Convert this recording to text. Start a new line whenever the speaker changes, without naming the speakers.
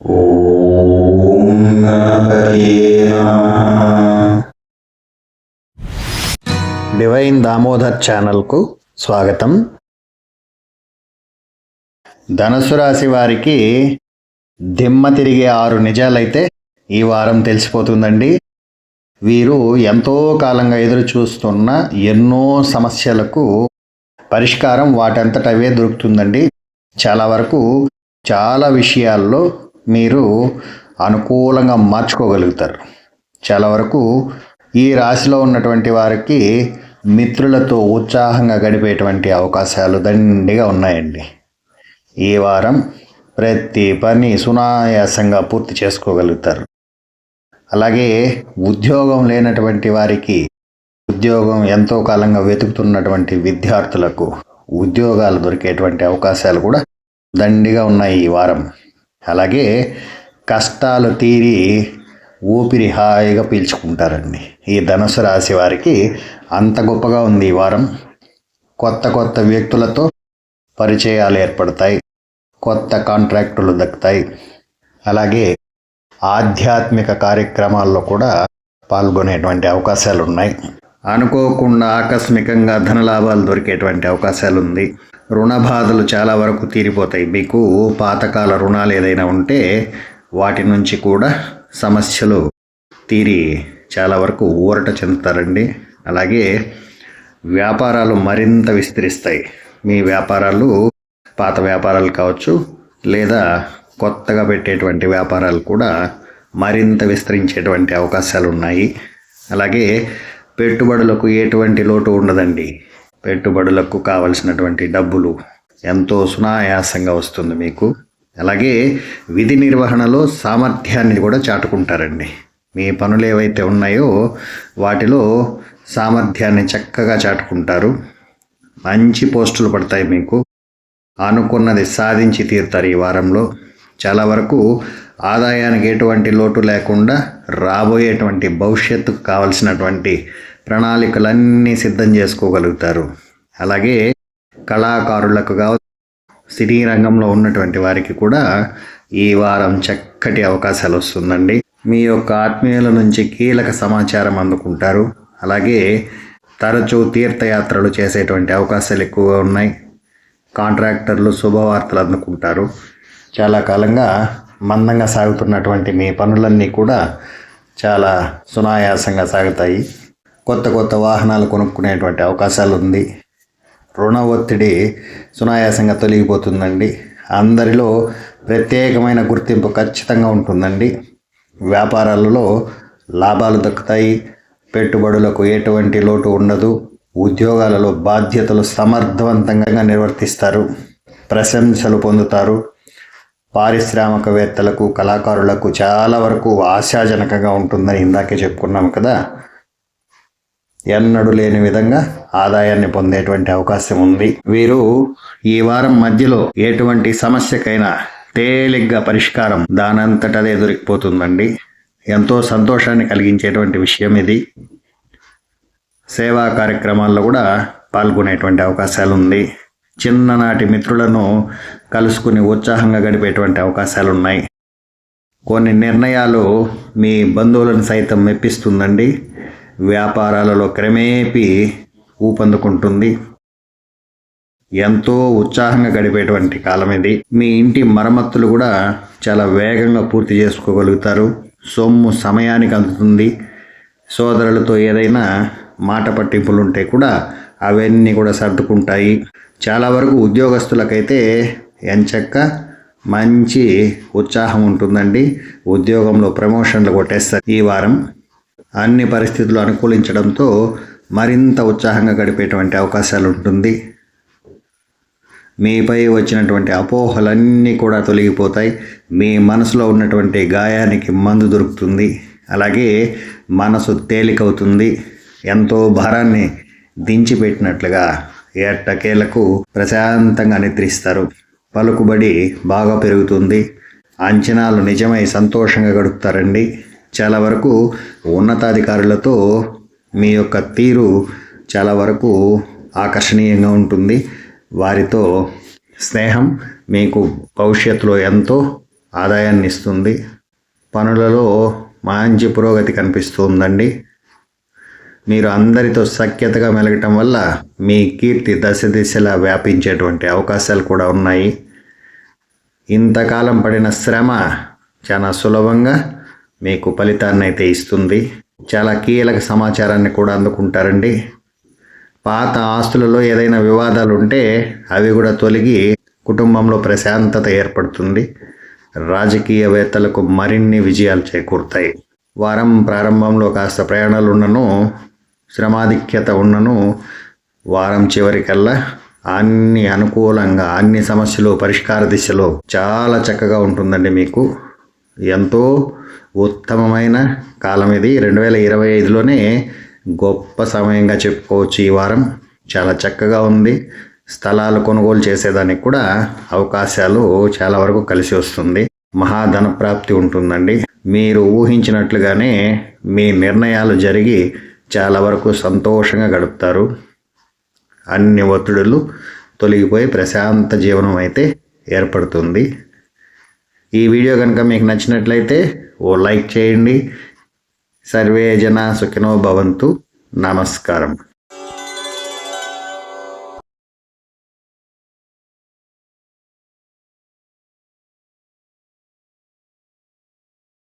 ఓం
divine Damodar ఛానల్కు స్వాగతం. ధనుసు రాశి వారికి దిమ్మ తిరిగే ఆరు నిజాలైతే ఈ వారం తెలిసిపోతుందండి. వీరు ఎంతో కాలంగా ఎదురు చూస్తున్న ఎన్నో సమస్యలకు పరిష్కారం వాటంతట అవే దొరుకుతుందండి. చాలా వరకు చాలా విషయాల్లో మీరు అనుకూలంగా మార్చుకోగలుగుతారు. చాలా వరకు ఈ రాశిలో ఉన్నటువంటి వారికి మిత్రులతో ఉత్సాహంగా గడిపేటువంటి అవకాశాలు దండిగా ఉన్నాయండి. ఈ వారం ప్రతి పని సునాయాసంగా పూర్తి చేసుకోగలుగుతారు. అలాగే ఉద్యోగం లేనటువంటి వారికి ఉద్యోగం ఎంతో కాలంగా వెతుకుతున్నటువంటి విద్యార్థులకు ఉద్యోగాలు దొరికేటువంటి అవకాశాలు కూడా దండిగా ఉన్నాయి ఈ వారం. అలాగే కష్టాలు తీరి ఊపిరి హాయిగా పీల్చుకుంటారండి. ఈ ధనుసు రాశి వారికి అంత గొప్పగా ఉంది ఈ వారం. కొత్త కొత్త వ్యక్తులతో పరిచయాలు ఏర్పడతాయి. కొత్త కాంట్రాక్టులు దక్కుతాయి. అలాగే ఆధ్యాత్మిక కార్యక్రమాల్లో కూడా పాల్గొనేటువంటి అవకాశాలు ఉన్నాయి అనుకోకుండా ఆకస్మికంగా ధనలాభాలు దొరికేటువంటి అవకాశాలు ఉంది రుణ బాధలు చాలా వరకు తీరిపోతాయి. మీకు పాతకాల రుణాలు ఏదైనా ఉంటే వాటి నుంచి కూడా సమస్యలు తీరి చాలా వరకు ఊరట చెందుతారండి. అలాగే వ్యాపారాలు మరింత విస్తరిస్తాయి. మీ వ్యాపారాలు పాత వ్యాపారాలు కావచ్చు లేదా కొత్తగా పెట్టేటువంటి వ్యాపారాలు కూడా మరింత విస్తరించేటువంటి అవకాశాలు ఉన్నాయి అలాగే పెట్టుబడులకు ఎటువంటి లోటు ఉండదండి. పెట్టుబడులకు కావలసినటువంటి డబ్బులు ఎంతో సునాయాసంగా వస్తుంది మీకు. అలాగే విధి నిర్వహణలో సామర్థ్యాన్ని కూడా చాటుకుంటారండి. మీ పనులు ఏవైతే ఉన్నాయో వాటిలో సామర్థ్యాన్ని చక్కగా చాటుకుంటారు. మంచి పోస్టులు పడతాయి మీకు. అనుకున్నది సాధించి తీరుతారు ఈ వారంలో. చాలా వరకు ఆదాయానికి ఎటువంటి లోటు లేకుండా రాబోయేటువంటి భవిష్యత్తుకు కావలసినటువంటి ప్రణాళికలన్నీ సిద్ధం చేసుకోగలుగుతారు. అలాగే కళాకారులకు కావచ్చు సినీ రంగంలో ఉన్నటువంటి వారికి కూడా ఈ వారం చక్కటి అవకాశాలు వస్తుందండి. మీ యొక్క ఆత్మీయుల నుంచి కీలక సమాచారం అందుకుంటారు. అలాగే తరచూ తీర్థయాత్రలు చేసేటువంటి అవకాశాలు ఎక్కువగా ఉన్నాయి. కాంట్రాక్టర్లు శుభవార్తలు అందుకుంటారు. చాలా కాలంగా మందంగా సాగుతున్నటువంటి మీ పనులన్నీ కూడా చాలా సునాయాసంగా సాగుతాయి. కొత్త కొత్త వాహనాలు కొనుక్కునేటువంటి అవకాశాలు ఉంది. రుణ ఒత్తిడి సునాయాసంగా తొలగిపోతుందండి. అందరిలో ప్రత్యేకమైన గుర్తింపు ఖచ్చితంగా ఉంటుందండి. వ్యాపారాలలో లాభాలు దక్కుతాయి. పెట్టుబడులకు ఎటువంటి లోటు ఉండదు. ఉద్యోగాలలో బాధ్యతలు సమర్థవంతంగా నిర్వర్తిస్తారు. ప్రశంసలు పొందుతారు. పారిశ్రామికవేత్తలకు కళాకారులకు చాలా వరకు ఆశాజనకంగా ఉంటుందని ఇందాకే చెప్పుకున్నాం కదా ఎన్నడూ లేని విధంగా ఆదాయాన్ని పొందేటువంటి అవకాశం ఉంది. వీరు ఈ వారం మధ్యలో ఎటువంటి సమస్యకైనా తేలిగ్గా పరిష్కారం దానంతటదే దొరికిపోతుందండి. ఎంతో సంతోషాన్ని కలిగించేటువంటి విషయం ఇది. సేవా కార్యక్రమాల్లో కూడా పాల్గొనేటువంటి అవకాశాలు ఉంది చిన్ననాటి మిత్రులను కలుసుకుని ఉత్సాహంగా గడిపేటువంటి అవకాశాలు ఉన్నాయి కొన్ని నిర్ణయాలు మీ బంధువులను సైతం మెప్పిస్తుందండి. వ్యాపారాలలో క్రమేపీ ఊపందుకుంటుంది. ఎంతో ఉత్సాహంగా గడిపేటువంటి కాలం ఇది. మీ ఇంటి మరమ్మతులు కూడా చాలా వేగంగా పూర్తి చేసుకోగలుగుతారు. సొమ్ము సమయానికి అందుతుంది. సోదరులతో ఏదైనా మాట పట్టింపులు ఉంటే కూడా అవన్నీ కూడా సర్దుకుంటాయి. చాలా వరకు ఉద్యోగస్తులకైతే ఎంచక్క మంచి ఉత్సాహం ఉంటుందండి. ఉద్యోగంలో ప్రమోషన్లు కొట్టేస్తారు. ఈ వారం అన్ని పరిస్థితులు అనుకూలించడంతో మరింత ఉత్సాహంగా గడిపేటువంటి అవకాశాలు ఉంటుంది మీపై వచ్చినటువంటి అపోహలన్నీ కూడా తొలగిపోతాయి. మీ మనసులో ఉన్నటువంటి గాయానికి మందు దొరుకుతుంది. అలాగే మనసు తేలికవుతుంది. ఎంతో భారాన్ని దించిపెట్టినట్లుగా ఎట్టకేలకు ప్రశాంతంగా నిద్రిస్తారు. పలుకుబడి బాగా పెరుగుతుంది. అంచనాలు నిజమై సంతోషంగా గడుపుతారండి. చాలా వరకు ఉన్నతాధికారులతో మీ యొక్క తీరు చాలా వరకు ఆకర్షణీయంగా ఉంటుంది. వారితో స్నేహం మీకు భవిష్యత్తులో ఎంతో ఆదాయాన్ని ఇస్తుంది. పనులలో మంచి పురోగతి కనిపిస్తుందండి. మీరు అందరితో సఖ్యతగా మెలగటం వల్ల మీ కీర్తి దశ దిశలా వ్యాపించేటువంటి అవకాశాలు కూడా ఉన్నాయి. ఇంతకాలం పడిన శ్రమ చాలా సులభంగా మీకు ఫలితాన్ని అయితే ఇస్తుంది. చాలా కీలక సమాచారాన్ని కూడా అందుకుంటారండి. పాత ఆస్తులలో ఏదైనా వివాదాలు ఉంటే అవి కూడా తొలగి కుటుంబంలో ప్రశాంతత ఏర్పడుతుంది. రాజకీయవేత్తలకు మరిన్ని విజయాలు చేకూరుతాయి. వారం ప్రారంభంలో కాస్త ప్రయాణాలు ఉన్నను శ్రమాధిక్యత ఉన్నను వారం చివరికల్లా అన్ని అనుకూలంగా అన్ని సమస్యలు పరిష్కార దిశలో చాలా చక్కగా ఉంటుందండి మీకు. ఎంతో ఉత్తమమైన కాలం ఇది. రెండు వేల ఇరవై ఐదులోనే గొప్ప సమయంగా చెప్పుకోవచ్చు ఈ వారం. చాలా చక్కగా ఉంది. స్థలాలు కొనుగోలు చేసేదానికి కూడా అవకాశాలు చాలా వరకు కలిసి వస్తుంది. మహాధన ప్రాప్తి ఉంటుందండి. మీరు ఊహించినట్లుగానే మీ నిర్ణయాలు జరిగి చాలా వరకు సంతోషంగా గడుపుతారు. అన్ని ఒత్తిడులు తొలగిపోయి ప్రశాంత జీవనం అయితే ఏర్పడుతుంది. ఈ వీడియో కనుక మీకు నచ్చినట్లయితే ఓ లైక్ చేయండి. సర్వే జన సుఖినో భవంతు. నమస్కారం.